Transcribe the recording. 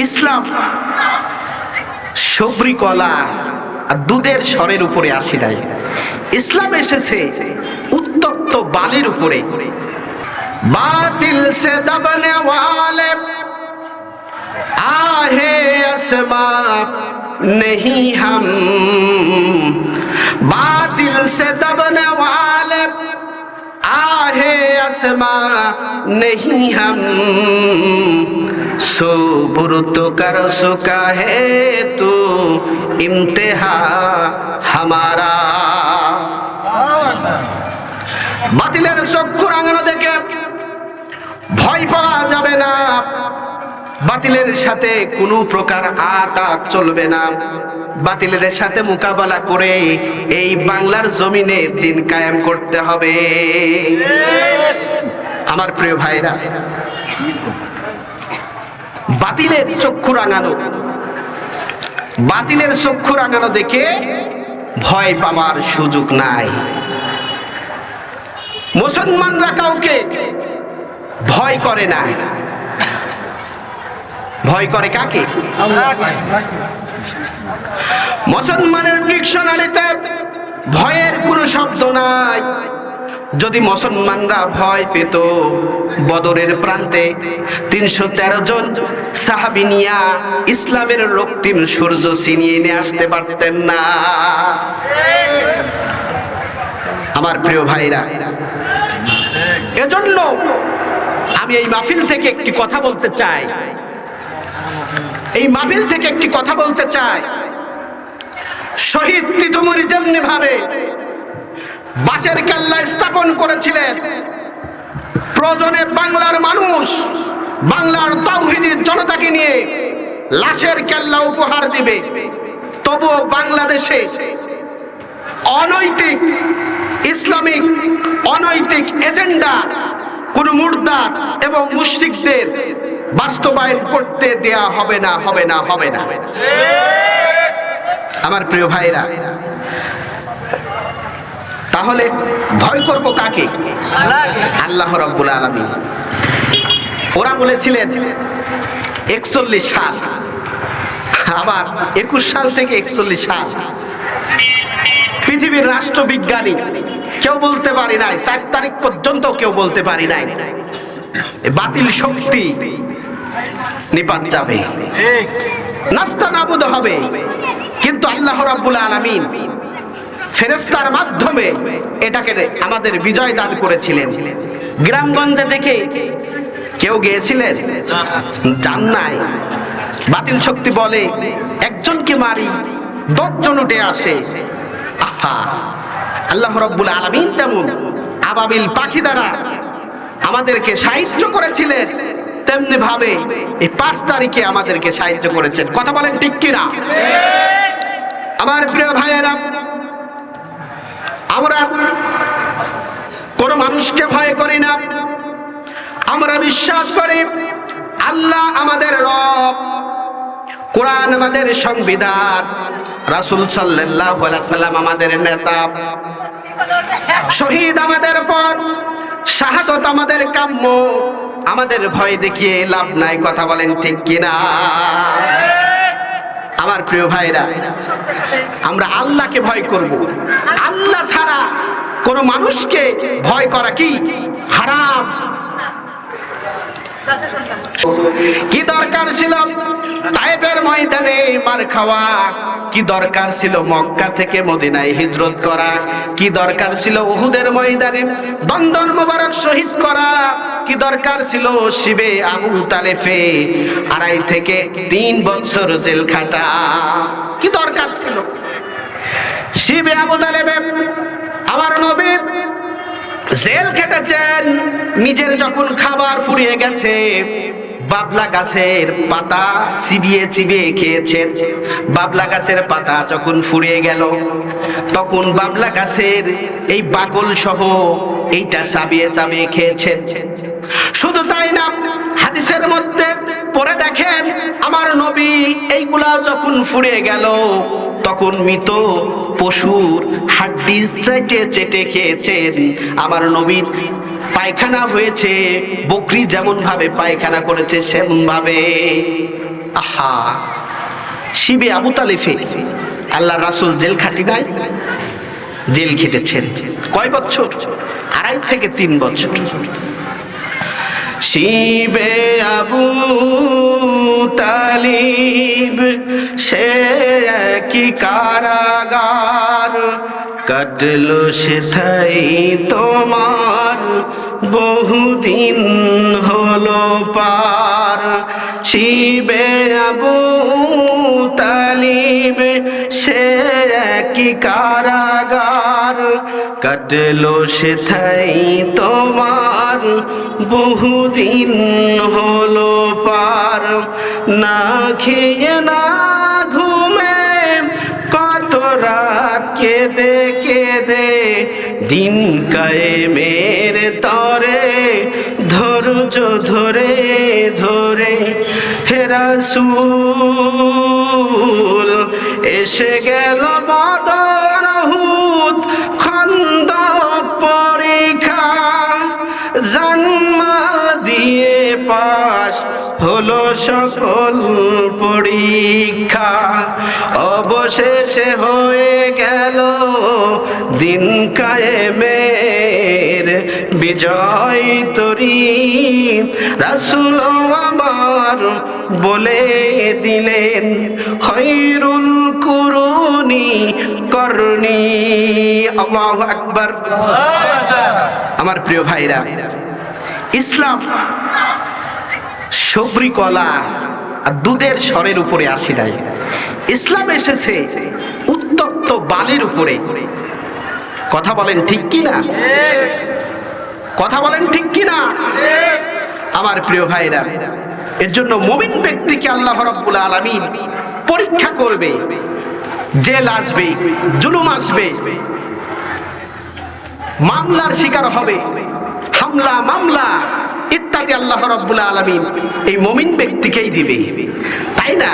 ইসলাম সবরি কলা আর দুধের স্বরের উপরে আসি নাই ইসলাম এসেছে উত্তপ্ত বালির উপরে বাতিল সে দবনে ওয়ালে आहे असमा नहीं हम बातिल से दबने वाले आहे असमा नहीं हम सोबुर तो कर सुका है तू इम्तिहा हमारा বাতিলের চক্ষু রাঙানো দেখে ভয় পাওয়া যাবে না বাতিলের সাথে কোনো প্রকার আতাত চলবে না। বাতিলের সাথে মোকাবেলা করে এই বাংলার জমিনে দিন কায়েম করতে হবে। আমার প্রিয় ভাইরা, বাতিলের চক্ষু রাঙানো, বাতিলের চক্ষু রাঙানো দেখে ভয় পাওয়ার সুযোগ নাই। মুসলমানরা কাউকে ভয় করে না। ভয় করে কাকে? মুসলমানের ডিকশনারিতে ভয়ের কোনো শব্দ নাই। যদি মুসলমানরা ভয় পেত, বদরের প্রান্তে তিনশো তেরো জন সাহাবি নিয়া ইসলামের রক্তিম সূর্য ছিনিয়ে নিয়ে আসতে পারতেন না। আমার প্রিয় ভাইরা, এজন্য আমি এই মাহফিল থেকে একটি কথা বলতে চাই। এই মাহফিল থেকে একটি কথা বলতে চাই। শহীদ তিতুমুরি যেমনি ভাবে বাসের কেল্লা স্থাপন করেছিলেন, প্রয়োজনে বাংলার মানুষ, বাংলার তৌহিদের জনতাকে নিয়ে লাশের কেল্লা উপহার দিবে। তবুও বাংলাদেশে অনৈতিক, ইসলামিক, অনৈতিক এজেন্ডা, কোন মুর্দাত এবং মুশরিকদের বাস্তবায়ন করতে দেয়া হবে না হবে না হবে না। আমার প্রিয় ভাইরা, তাহলে ভয় করব কাকে? আল্লাহ রব্বুল আলমী ওরা বলেছিলেন, একচল্লিশ সাল। আবার একুশ সাল থেকে একচল্লিশ সাল। পৃথিবীর রাষ্ট্রবিজ্ঞানী কেউ বলতে পারি নাই, চার তারিখ পর্যন্ত কেউ বলতে পারি নাই। বাতিল শক্তি নিপাত যাবে। নাস্তা নাবুদ হবে। কিন্তু আল্লাহ রাব্বুল আলামিন ফেরেস্তার মাধ্যমে এটাকে আমাদের বিজয় দান করেছিলেন। গ্রামগঞ্জে দেখে কেউ গিয়েছিলেন? জান নাই। বাতিল শক্তি বলে একজনকে মারি, দশজন উঠে আসে। আহা! আল্লাহ রব্বুল আলমিন যেমন আবাবিল পাখি দ্বারা আমাদেরকে সাহায্য করেছিলেন। তেমনি ভাবে এই পাঁচ তারিখে আমাদেরকে সাহায্য করেছেন। কথা বলেন ঠিক কিনা? আমার প্রিয় ভাইয়েরা, আমরা কোনো মানুষকে ভয় করি না। আমরা বিশ্বাস করি আল্লাহ আমাদের রব, কোরআন আমাদের সংবিধান, রাসুল সাল্লাহ সাল্লাম আমাদের নেতা, শহীদ আমাদের পর শাহাদত আমাদের কাম্য। আমাদের ভয় দেখিয়ে লাভ নাই, কথা বলেন ঠিক কিনা? আমার প্রিয় ভাইরা, আমরা আল্লাহকে ভয় করব। আল্লাহ ছাড়া কোন মানুষকে ভয় করা কি হারাম? কি দরকার ছিল? তাইফের ময়দানে মার খাওয়া। কি দরকার ছিল মক্কা থেকে মদিনায় হিজরত করা? কি দরকার ছিল উহুদের ময়দানে দন্দন মোবারক শহীদ করা? কি দরকার ছিল শিবে আবু তালেফে আড়াই থেকে তিন বছর জেল খাটা? কি দরকার ছিল? শিবে আবু তালেবে আমার নবী জেল কেটেছেন নিজের যখন খাবার ফুরিয়ে গেছে বাবলা গাছের পাতা চিবিয়ে চিবিয়ে খেয়েছেন। বাবলা গাছের পাতা যখন ফুরিয়ে গেল, তখন বাবলা গাছের এই বাকল সহ এইটা চাবিয়ে চাবিয়ে খেয়েছেন। শুধু তাই না, হাদিসের মধ্যে পরে দেখেন, আমার নবী এইগুলা যখন ফুরিয়ে গেল তখন মৃত পশুর হাড্ডি চেটে চেটে খেয়েছেন। আমার নবীর পায়খানা হয়েছে, বকরি যেমন ভাবে পায়খানা করেছে সেমন ভাবে আহা, শিবে আবু তালিফে আল্লাহ রাসুল জেল খাটি নাই? জেল খেটেছেন কয় বছর? আড়াই থেকে তিন বছর। শিবে আবু কি কারাগার। কাটলো সেথাই তোমার, বহুদিন হলো পার। শিবে আবু তালিব, সে কি কারাগার। কাটলো সেথাই তোমার, বহুদিন হলো পার। না খেয়ে না দিন কায়েমের তরে ধৈর্য ধরে ধরে হেরাসুল এসে গেল বদর হুদ, খন্দক পরীক্ষা, জন্মাল দিয়ে পাশ হলো সকল পরীক্ষা। অবশেষে হয়ে গেল দিন কায়েমের বিজয় তরি। রাসুল আমার বলে দিলেন, খৈরুল কুরুনি করনি। আল্লাহ আকবার। আমার প্রিয় ভাইরা, ইসলাম সবরি কলা আর দুধের স্বরের উপরে আসি নাই। ইসলাম এসেছে উত্তপ্ত বালির উপরে। কথা বলেন ঠিক কি না কথা বলেন ঠিক কি না আমার প্রিয় ভাইরা, এর জন্য মমিন ব্যক্তিকে আল্লাহ রব্বুল আলামিন পরীক্ষা করবে, জেল আসবে, জুলুম আসবে, মামলার শিকার হবে, হামলা মামলা। ইত্যাদি আল্লাহ রব্বুল আলমিন এই মমিন ব্যক্তিকেই দিবে। তাই না?